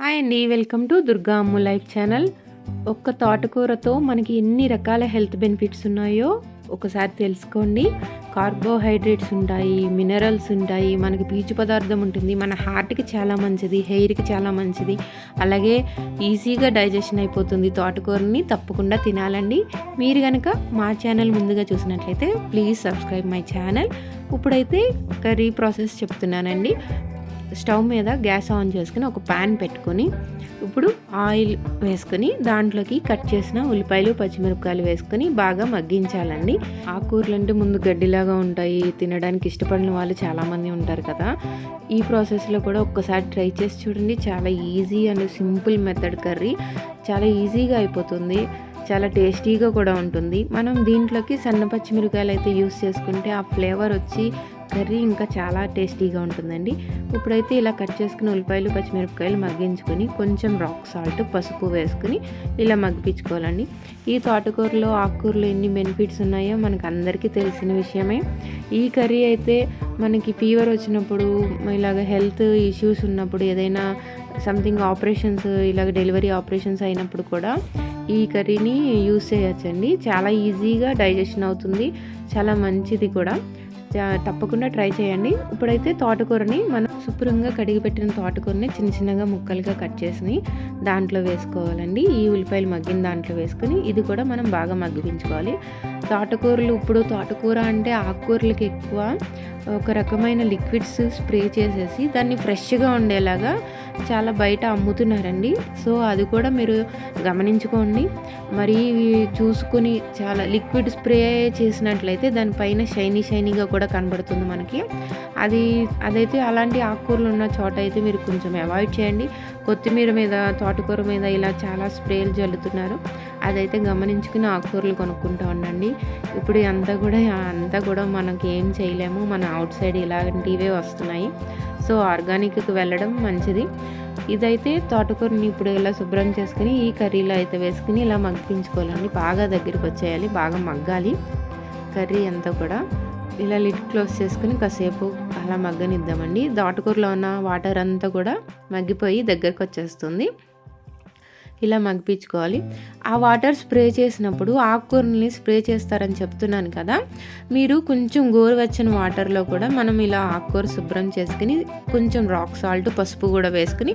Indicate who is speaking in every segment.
Speaker 1: Hi అండి welcome to Durga Ammu life channel. ఒక్క తోటకూరతో మనకి ఎన్ని రకాల హెల్త్ బెనిఫిట్స్ ఉన్నాయో ఒకసారి తెలుసుకోండి. కార్బోహైడ్రేట్స్ ఉంటాయి మినరల్స్ ఉంటాయి మనకి పీచు పదార్థం ఉంటుంది మన హార్ట్కి చాలా మంచిది హెయిర్కి చాలా మంచిది. అలాగే ఈజీగా డైజెషన్ అయిపోతుంది తోటకూరని తప్పకుండా తినాలండి. మీరు కనుక మా ఛానల్ ముందుగా చూసినట్లయితే ప్లీజ్ సబ్స్క్రైబ్ మై ఛానల్. ఇప్పుడైతే కర్రీ ప్రాసెస్ చెప్తున్నానండి. స్టవ్ మీద గ్యాస్ ఆన్ చేసుకుని ఒక ప్యాన్ పెట్టుకొని ఇప్పుడు ఆయిల్ వేసుకొని దాంట్లోకి కట్ చేసిన ఉల్లిపాయలు పచ్చిమిరపకాయలు వేసుకొని బాగా మగ్గించాలండి. ఆకుకూరలు అంటే ముందు గడ్డిలాగా ఉంటాయి తినడానికి ఇష్టపడిన వాళ్ళు చాలామంది ఉంటారు కదా. ఈ ప్రాసెస్లో కూడా ఒక్కసారి ట్రై చేసి చూడండి. చాలా easy and simple method curry. చాలా ఈజీగా అయిపోతుంది. చాలా టేస్టీగా కూడా ఉంటుంది. మనం దీంట్లోకి సన్న పచ్చిమిరపకాయలు అయితే యూస్ చేసుకుంటే ఆ ఫ్లేవర్ వచ్చి కర్రీ ఇంకా చాలా టేస్టీగా ఉంటుందండి. ఇప్పుడైతే ఇలా కట్ చేసుకుని ఉల్లిపాయలు పచ్చిమిరపకాయలు మగ్గించుకొని కొంచెం రాక్ సాల్ట్ పసుపు వేసుకుని ఇలా మగ్గించుకోవాలండి. ఈ తోటకూరలో ఆకుకూరలో ఎన్ని బెనిఫిట్స్ ఉన్నాయో మనకు అందరికీ తెలిసిన విషయమే. ఈ కర్రీ అయితే మనకి ఫీవర్ వచ్చినప్పుడు ఇలాగ హెల్త్ ఇష్యూస్ ఉన్నప్పుడు ఏదైనా సంథింగ్ ఆపరేషన్స్ ఇలాగ డెలివరీ ఆపరేషన్స్ అయినప్పుడు కూడా ఈ కర్రీని యూస్ చేయొచ్చండి. చాలా ఈజీగా డైజెషన్ అవుతుంది. చాలా మంచిది కూడా. తప్పకుండా ట్రై చేయండి. ఇప్పుడైతే తోటకూరని మనం శుభ్రంగా కడిగిపెట్టిన తోటకూరని చిన్న చిన్నగా ముక్కలుగా కట్ చేసి దాంట్లో వేసుకోవాలండి. ఈ ఉల్లిపాయలు మగ్గిన దాంట్లో వేసుకొని ఇది కూడా మనం బాగా మగ్గిపించుకోవాలి. తోటకూరలు ఇప్పుడు తోటకూర అంటే ఆకుకూరలకి ఎక్కువ ఒక రకమైన లిక్విడ్స్ స్ప్రే చేసేసి దాన్ని ఫ్రెష్గా ఉండేలాగా చాలా బయట అమ్ముతున్నారండి. సో అది కూడా మీరు గమనించుకోండి. మరి చూసుకుని చాలా లిక్విడ్ స్ప్రే చేసినట్లయితే దానిపైన షైనీ షైనీగా కూడా కనబడుతుంది మనకి. అది అదైతే అలాంటి ఆకు ఆకుకూరలు ఉన్న చోట అయితే మీరు కొంచెం అవాయిడ్ చేయండి. కొత్తిమీర మీద తోటకూర మీద ఇలా చాలా స్ప్రేలు జల్లుతున్నారు. అదైతే గమనించుకుని ఆకుకూరలు కొనుక్కుంటూ ఉండండి. ఇప్పుడు అంతా కూడా అంతా కూడా మనకి ఏం చేయలేము. మన అవుట్ సైడ్ ఇలాంటివే వస్తున్నాయి. సో ఆర్గానిక్కి వెళ్ళడం మంచిది. ఇదైతే తోటకూరని ఇప్పుడు ఇలా శుభ్రం చేసుకుని ఈ కర్రీలో అయితే వేసుకుని ఇలా మగ్గించుకోవాలండి. బాగా దగ్గరికి వచ్చేయాలి. బాగా మగ్గాలి. కర్రీ అంతా కూడా ఇలా లిడ్ క్లోజ్ చేసుకుని కాసేపు అలా మగ్గనిద్దామండి. దాటుకూరలో ఉన్న వాటర్ అంతా కూడా మగ్గిపోయి దగ్గరకు వచ్చేస్తుంది ఇలా మగ్గించుకోవాలి ఆ వాటర్ స్ప్రే చేసినప్పుడు ఆకుకూరని స్ప్రే చేస్తారని చెప్తున్నాను కదా. మీరు కొంచెం గోరువెచ్చని వాటర్లో కూడా మనం ఇలా ఆకుకూర శుభ్రం చేసుకుని కొంచెం రాక్ సాల్ట్ పసుపు కూడా వేసుకుని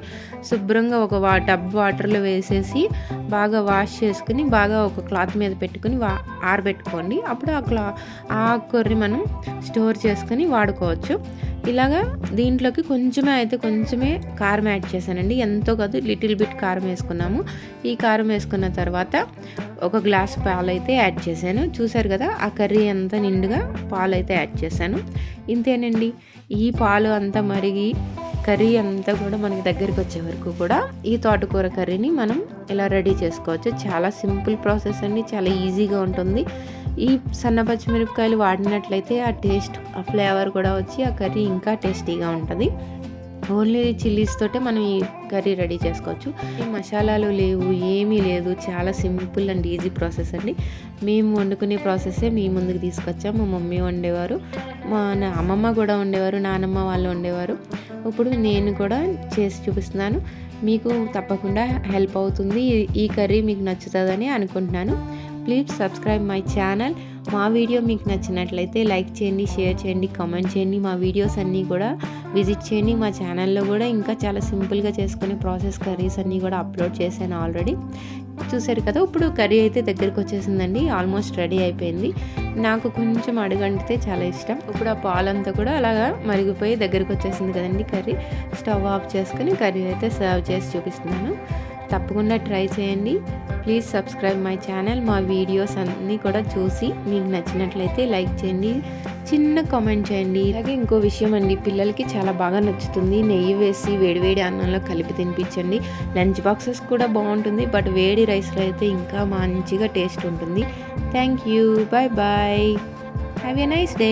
Speaker 1: శుభ్రంగా ఒక వా టబ్ వాటర్లో వేసేసి బాగా వాష్ చేసుకుని బాగా ఒక క్లాత్ మీద పెట్టుకుని వా ఆరబెట్టుకోండి. అప్పుడు ఆ క్లా ఆకుకూరని మనం స్టోర్ చేసుకుని వాడుకోవచ్చు. ఇలాగా దీంట్లోకి కొంచెమే అయితే కొంచెమే కారం యాడ్ చేశానండి. ఎంతో కాదు లిటిల్ బిట్ కారం వేసుకున్నాము. ఈ కారం వేసుకున్న తర్వాత ఒక గ్లాస్ పాలు అయితే యాడ్ చేశాను. చూసారు కదా ఆ కర్రీ అంతా నిండుగా పాలు అయితే యాడ్ చేశాను. ఇంతేనండి ఈ పాలు అంతా మరిగి కర్రీ అంతా కూడా మనకి దగ్గరికి వచ్చే వరకు కూడా ఈ తోటకూర కర్రీని మనం ఇలా రెడీ చేసుకోవచ్చు. చాలా సింపుల్ ప్రాసెస్ అండి చాలా ఈజీగా ఉంటుంది. ఈ సన్న పచ్చిమిరపకాయలు వాడినట్లయితే ఆ టేస్ట్ ఆ ఫ్లేవర్ కూడా వచ్చి ఆ కర్రీ ఇంకా టేస్టీగా ఉంటుంది. ఓన్లీ చిల్లీస్ తోటే మనం ఈ కర్రీ రెడీ చేసుకోవచ్చు. ఈ మసాలాలు లేవు ఏమీ లేదు. చాలా సింపుల్ అండ్ ఈజీ ప్రాసెస్ అండి. మేము వండుకునే ప్రాసెసే మీ ముందుకు తీసుకొచ్చాం. మా మమ్మీ వండేవారు మా అమ్మమ్మ కూడా ఉండేవారు నానమ్మ వాళ్ళు వండేవారు. ఇప్పుడు నేను కూడా చేసి చూపిస్తున్నాను. మీకు తప్పకుండా హెల్ప్ అవుతుంది. ఈ కర్రీ మీకు నచ్చుతుందని అనుకుంటున్నాను. Please subscribe my channel. మా వీడియో మీకు నచ్చినట్లయితే లైక్ చేయండి షేర్ చేయండి కామెంట్ చేయండి. మా వీడియోస్ అన్నీ కూడా విజిట్ చేయండి. మా ఛానల్లో కూడా ఇంకా చాలా సింపుల్గా చేసుకునే ప్రాసెస్ కర్రీస్ అన్నీ కూడా అప్లోడ్ చేశాను ఆల్రెడీ. చూసారు కదా ఇప్పుడు కర్రీ అయితే దగ్గరికి వచ్చేసిందండి ఆల్మోస్ట్ రెడీ అయిపోయింది. నాకు కొంచెం అడుగంటితే చాలా ఇష్టం. ఇప్పుడు ఆ పాలంతా కూడా అలాగా మరిగిపోయి దగ్గరికి వచ్చేసింది కదండి కర్రీ. స్టవ్ ఆఫ్ చేసుకుని కర్రీ అయితే సర్వ్ చేసి చూపిస్తున్నాను. తప్పకుండా ట్రై చేయండి. ప్లీజ్ సబ్స్క్రైబ్ మై ఛానల్ మా వీడియోస్ అన్నీ కూడా చూసి మీకు నచ్చినట్లయితే లైక్ చేయండి. చిన్న కామెంట్ చేయండి. అలాగే ఇంకో విషయం అండి పిల్లలకి చాలా బాగా నచ్చుతుంది. నెయ్యి వేసి వేడివేడి అన్నంలో కలిపి తినిపించండి. లంచ్ బాక్సెస్ కూడా బాగుంటుంది బట్ వేడి రైస్లో అయితే ఇంకా మంచిగా టేస్ట్ ఉంటుంది. Thank you bye bye have a nice day